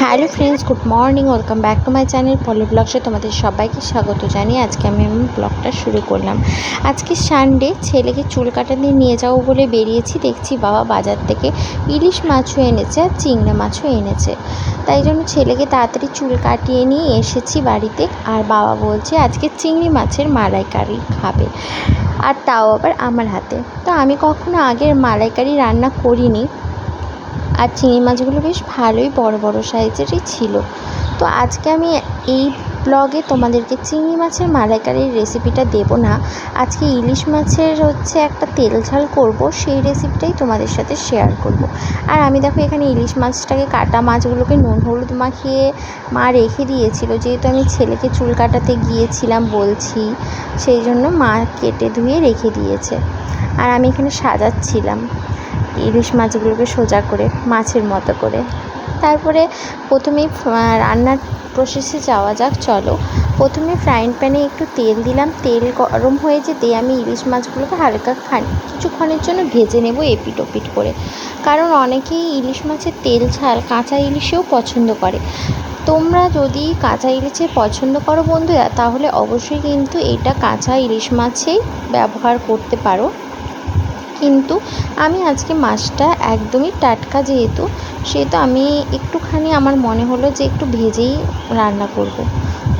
Hello friends, good morning, welcome back to my channel Poli ব্লগসে তোমাদের সবাইকে স্বাগত জানিয়ে আজকে আমি আমার ব্লগটা শুরু করলাম। আজকে সানডে, ছেলেকে চুল কাটা দিয়ে নিয়ে যাব বলে বেরিয়েছি। দেখছি বাবা বাজার থেকে ইলিশ মাছও এনেছে আর চিংড়ি মাছও এনেছে। তাই জন্য ছেলেকে তাড়াতাড়ি চুল কাটিয়ে নিয়ে এসেছি বাড়িতে। আর বাবা বলছে, আজকে চিংড়ি মাছের মালাইকারি খাবে। আর তাও আবার আমার হাতে। তো আমি কখনো আগের মালাইকারি রান্না করিনি। আর চিংড়ি মাছগুলো বেশ ভালোই বড় বড় সাইজেরই ছিল। তো আজকে আমি এই ব্লগে তোমাদেরকে চিংড়ি মাছের মালাইকারির রেসিপিটা দেব না। আজকে ইলিশ মাছের হচ্ছে একটা তেল ঝাল করব, সেই রেসিপিটাই তোমাদের সাথে শেয়ার করব। আর আমি দেখো এখানে ইলিশ মাছটাকে কাটা মাছগুলোকে নুন হলুদ মাখিয়ে মা রেখে দিয়েছিল। যেহেতু আমি ছেলেকে চুল কাটাতে গিয়েছিলাম বলছি, সেই জন্য মা কেটে ধুয়ে রেখে দিয়েছে। আর আমি এখানে সাজাচ্ছিলাম। ইলিশ মাছগুলোকে সোজা করে মাছের মতো করে। তারপরে প্রথমেই রান্নার প্রসেসে যাওয়া যাক, চলো। প্রথমে ফ্রাইং প্যানে একটু তেল দিলাম। তেল গরম হয়ে যেতে আমি ইলিশ মাছগুলোকে হালকা খান, কিছুক্ষণের জন্য ভেজে নেব এপিট ওপিট করে। কারণ অনেকেই ইলিশ মাছের তেল ঝাল কাঁচা ইলিশেও পছন্দ করে। তোমরা যদি কাঁচা ইলিশে পছন্দ করো বন্ধুরা, তাহলে অবশ্যই কিন্তু এটা কাঁচা ইলিশ মাছেই ব্যবহার করতে পারো। কিন্তু আমি আজকে মাছটা একদমই টাটকা যেহেতু, সেহেতু আমি একটুখানি আমার মনে হলো যে একটু ভেজেই রান্না করব।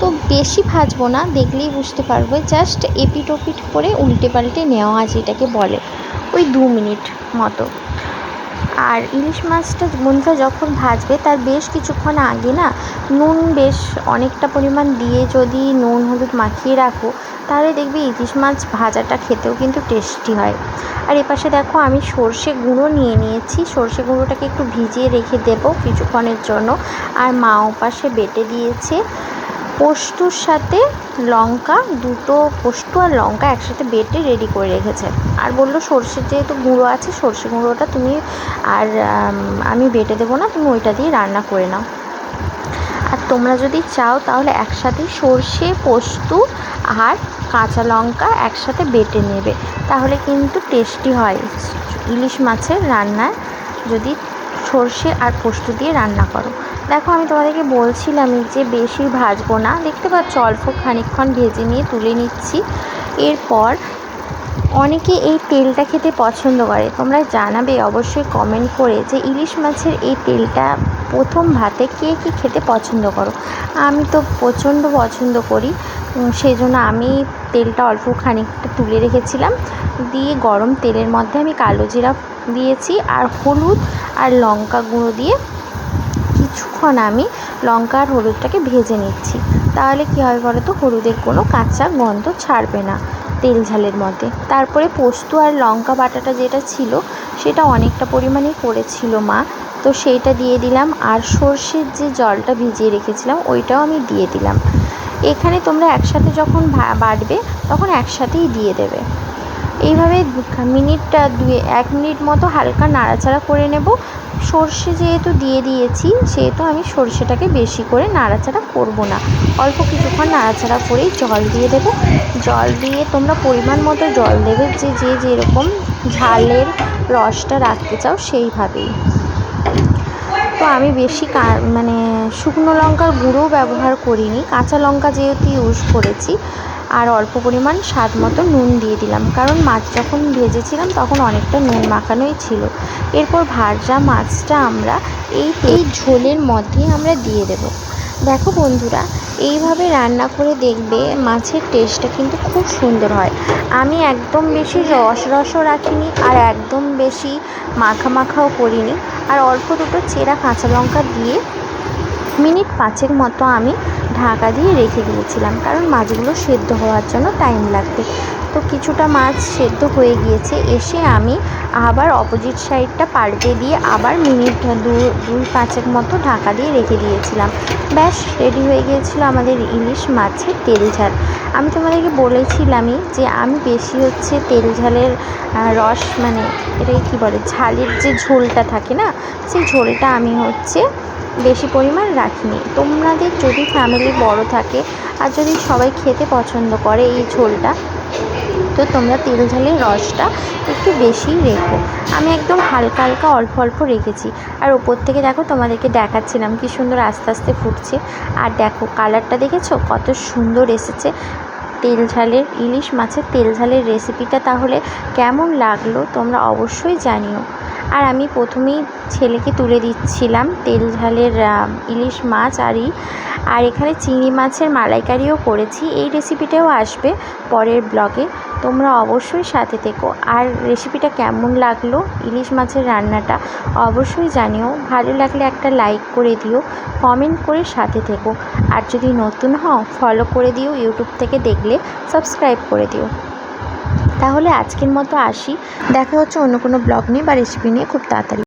তো বেশি ভাজবো না, দেখলেই বুঝতে পারব জাস্ট এপিট ওপিট করে উল্টে পাল্টে নেওয়া আছে এটাকে বলে, ওই দু মিনিট মতো আর ইলিশ মাছটা বন্ধুরা যখন ভাজবে, তার বেশ কিছুক্ষণ আগে না নুন বেশ অনেকটা পরিমাণ দিয়ে যদি নুন হলুদ মাখিয়ে রাখো, তাহলে দেখবে ইলিশ মাছ ভাজাটা খেতেও কিন্তু টেস্টি হয়। আর এপাশে দেখো আমি সর্ষে গুঁড়ো নিয়ে নিয়েছি। সর্ষে গুঁড়োটাকে একটু ভিজিয়ে রেখে দেব কিছুক্ষণের জন্য। আর মা ওপাশে বেটে দিয়েছে। পোস্তর সাথে লঙ্কা, দুটো পোস্ত আর লঙ্কা একসাথে বেটে রেডি করে রেখেছে। আর বলল সর্ষের যেহেতু গুঁড়ো আছে, সর্ষে গুঁড়োটা তুমি আর আমি বেটে দেবো না, তুমি ওইটা দিয়ে রান্না করে নাও। আর তোমরা যদি চাও তাহলে একসাথেই সর্ষে, পোস্ত আর কাঁচা লঙ্কা একসাথে বেটে নেবে। তাহলে কিন্তু টেস্টি হয়। ইলিশ মাছের রান্নায় যদি সর্ষে আর পোস্ত দিয়ে রান্না করো। দেখো, আমি তোমাদেরকে বলছিলামই যে বেশি ভাজবো না। দেখতে পাচ্ছ, অল্প খানিকক্ষণ ভেজে নিয়ে তুলে নিচ্ছি। এরপর অনেকে এই তেলটা খেতে পছন্দ করে। তোমরা জানাবে অবশ্যই কমেন্ট করে যে ইলিশ মাছের এই তেলটা প্রথম ভাতে কে কী খেতে পছন্দ করো। আমি তো প্রচণ্ড পছন্দ করি সেই জন্য আমি তেলটা অল্প খানিকটা তুলে রেখেছিলাম। দিয়ে গরম তেলের মধ্যে আমি কালো জিরা দিয়েছি আর হলুদ আর লঙ্কা গুঁড়ো দিয়ে কিছুক্ষণ আমি লঙ্কা আর হলুদটাকে ভেজে নিচ্ছি। তাহলে কী হয় বলো তো হলুদের কোনো কাঁচা গন্ধ ছাড়বে না তেল ঝালের মধ্যে। তারপরে পোস্ত আর লঙ্কা বাটাটা যেটা ছিল, সেটা অনেকটা পরিমাণে করেছিল মা। তো সেইটা দিয়ে দিলাম আর সর্ষের যে জলটা ভিজিয়ে রেখেছিলাম, ওইটাও আমি দিয়ে দিলাম। এখানে তোমরা একসাথে যখন বাটবে, তখন একসাথেই দিয়ে দেবে। এইভাবে মিনিটটা দুয়ে এক মিনিট মতো হালকা নাড়াচাড়া করে নেব। সর্ষে যেহেতু দিয়ে দিয়েছি, সেহেতু আমি সর্ষেটাকে বেশি করে নাড়াচাড়া করব না। অল্প কিছুক্ষণ নাড়াচাড়া করেই জল দিয়ে দেবো। জল দিয়ে তোমরা পরিমাণ মতো জল দেবে যে যে যেরকম ঝালের রসটা রাখতে চাও সেইভাবেই। তো আমি বেশি মানে শুকনো লঙ্কার গুঁড়োও ব্যবহার করিনি। কাঁচা লঙ্কা যেহেতু ইউজ করেছি আর অল্প পরিমাণ স্বাদ মতো নুন দিয়ে দিলাম। কারণ মাছ যখন ভেজেছিলাম তখন অনেকটা নুন মাখানোই ছিল। এরপর ভাজা মাছটা আমরা এই এই ঝোলের মধ্যে আমরা দিয়ে দেব। দেখো বন্ধুরা, এইভাবে রান্না করে দেখবে মাছের টেস্টটা কিন্তু খুব সুন্দর হয়। আমি একদম বেশি রস রসও রাখিনি আর একদম বেশি মাখা মাখাও করিনি। আর অল্প দুটো চেরা কাঁচা লঙ্কা দিয়ে মিনিট পাঁচের মতো আমি ঢাকা দিয়ে রেখে দিয়েছিলাম, কারণ মাছগুলো সেদ্ধ হওয়ার জন্য টাইম লাগবে। তো কিছুটা মাছ সেদ্ধ হয়ে গিয়েছে। এসে আমি আবার অপোজিট সাইডটা পাল্টে দিয়ে আবার মিনিট দু, দুই পাঁচের মতো ঢাকা দিয়ে রেখে দিয়েছিলাম। ব্যাস রেডি হয়ে গিয়েছিল আমাদের ইলিশ মাছের তেল ঝাল। আমি তোমাদেরকে বলেছিলামই যে আমি বেশি হচ্ছে তেল ঝালের রস মানে এটাই কী বলে, ঝালের যে ঝোলটা থাকে না, সেই ঝোলটা আমি হচ্ছে বেশি পরিমাণ রাখিনি। তোমাদের যদি ফ্যামিলি বড় থাকে আর যদি সবাই খেতে পছন্দ করে এই ঝোলটা তো তোমরা তেল ঝালের রসটা একটু বেশিই রেখো। আমি একদম হালকা হালকা অল্প অল্প রেখেছি। আর ওপর থেকে দেখো তোমাদেরকে দেখাচ্ছিলাম কি সুন্দর আস্তে আস্তে ফুটছে। আর দেখো কালারটা দেখেছ? কত সুন্দর এসেছে। তেল ঝালের, ইলিশ মাছের তেল ঝালের রেসিপিটা তাহলে কেমন লাগল তোমরা অবশ্যই জানিও। আর আমি প্রথমেই ছেলেকে তুলে দিচ্ছিলাম তেল ঝালের ইলিশ মাছ আর ই। আর এখানে চিংড়ি মাছের মালাইকারিও করেছি। এই রেসিপিটাও আসবে পরের ব্লগে। তোমরা অবশ্যই সাথে থেকো। আর রেসিপিটা কেমন লাগল ইলিশ মাছের রান্নাটা অবশ্যই জানিও। ভালো লাগলে একটা লাইক করে দিও, কমেন্ট করে সাথে থেকো। আর যদি নতুন হও, ফলো করে দিও ইউটিউব থেকে দেখলে সাবস্ক্রাইব করে দিও। তাহলে আজকের মতো আসি। দেখা হচ্ছে অন্য কোনো ব্লগ নিয়ে বা রেসিপি নিয়ে খুব তাড়াতাড়ি।